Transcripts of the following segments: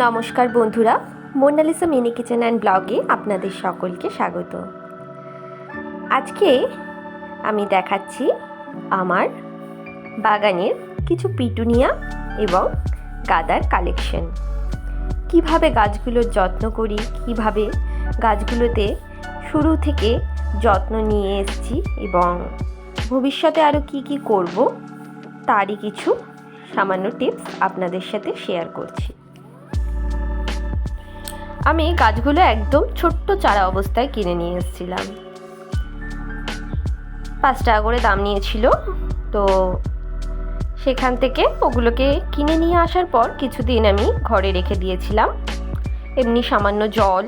নমস্কার বন্ধুরা, Mona Lisa mini kitchen and ব্লগে আপনাদের সকলকে স্বাগত। আজকে আমি দেখাচ্ছি আমার বাগানের কিছু পিটুনিয়া এবং গাদার কালেকশন। কীভাবে গাছগুলোর যত্ন করি, কীভাবে গাছগুলোতে শুরু থেকে যত্ন নিয়ে এসেছি এবং ভবিষ্যতে আরও কি কি করব, তারই কিছু সামান্য টিপস আপনাদের সাথে শেয়ার করছি। আমি গাছগুলো একদম ছোট্ট চারা অবস্থায় কিনে নিয়ে এসেছিলাম। পাঁচ টাকা করে দাম নিয়েছিল, তো সেখান থেকে ওগুলোকে কিনে নিয়ে আসার পর কিছুদিন আমি ঘরে রেখে দিয়েছিলাম। এমনি সামান্য জল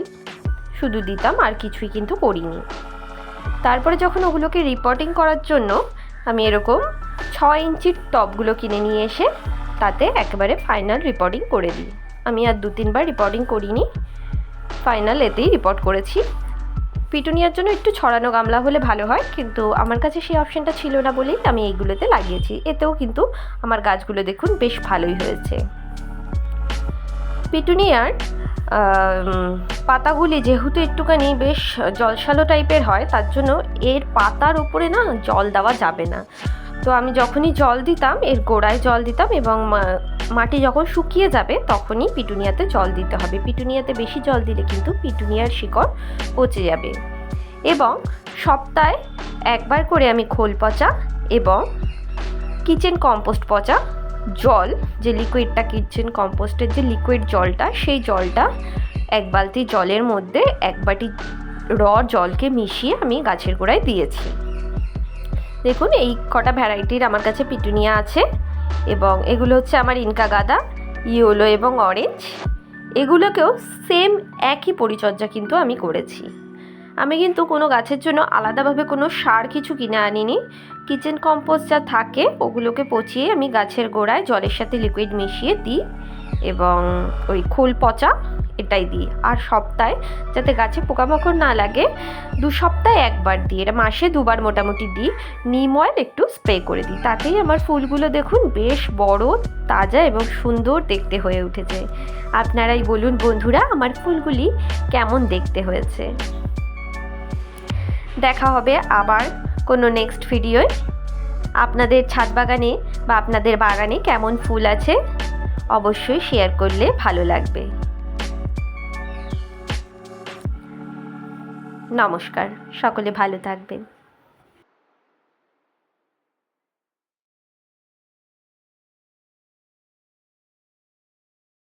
শুধু দিতাম, আর কিছুই কিন্তু করিনি। তারপরে যখন ওগুলোকে রিপোর্টিং করার জন্য আমি এরকম ছ ইঞ্চির টপগুলো কিনে নিয়ে এসে তাতে একেবারে ফাইনাল রিপোর্টিং করে দিই। আমি আর দু তিনবার রিপোর্টিং করিনি ফাইনাল এতেই রিপোর্ট করেছি। পিটুনিয়ার জন্য একটু ছড়ানো গামলা হলে ভালো হয়, কিন্তু আমার কাছে সেই অপশানটা ছিল না বলেই আমি এইগুলোতে লাগিয়েছি। এতেও কিন্তু আমার গাছগুলো দেখুন বেশ ভালোই হয়েছে। পিটুনিয়ার পাতাগুলি যেহেতু একটুখানি বেশ জলসালো টাইপের হয়, তার জন্য এর পাতার উপরে না জল দেওয়া যাবে না। তো আমি যখনই জল দিতাম, এর গোড়ায় জল দিতাম এবং মাটি যখন শুকিয়ে যাবে, তখনই পিটুনিয়াতে জল দিতে হবে। পিটুনিয়াতে বেশি জল দিলে কিন্তু পিটুনিয়ার শিকড় পচে যাবে। এবং সপ্তাহে একবার করে আমি খোল পচা এবং কিচেন কম্পোস্ট পচা জল, যে লিকুইডটা কিচেন কম্পোস্টের যে লিকুইড জলটা, সেই জলটা এক বালতি জলের মধ্যে এক বাটি র জলকে মিশিয়ে আমি গাছের গোড়ায় দিয়েছি। দেখুন, এই কটা ভ্যারাইটির আমার কাছে পিটুনিয়া আছে। এবং এগুলো হচ্ছে আমার ইনকা গাদা, ইয়েলো এবং অরেঞ্জ এগুলোকেও সেম একই পরিচর্যা কিন্তু আমি করেছি। আমি কিন্তু কোনো গাছের জন্য আলাদাভাবে কোনো সার কিছু কিনে আনিনি। কিচেন কম্পোস্ট যা থাকে, ওগুলোকে পচিয়ে আমি গাছের গোড়ায় জলের সাথে লিকুইড মিশিয়ে দিই। এবং ওই খোল পচা এটাই দিই আর সপ্তাহে যাতে গাছে পোকামাকড় না লাগে, দু সপ্তাহে একবার দিই এটা মাসে দুবার মোটামুটি দিই। নিম অয়েল একটু স্প্রে করে দিই। তাতেই আমার ফুলগুলো দেখুন বেশ বড়, তাজা এবং সুন্দর দেখতে হয়ে উঠেছে। আপনারাই বলুন বন্ধুরা, আমার ফুলগুলি কেমন দেখতে হয়েছে? দেখা হবে আবার কোনো নেক্সট ভিডিওয় আপনাদের ছাদ বাগানে বা আপনাদের বাগানে কেমন ফুল আছে? অবশ্যই শেয়ার করলে ভালো লাগবে। নমস্কার সকলে ভালো থাকবেন।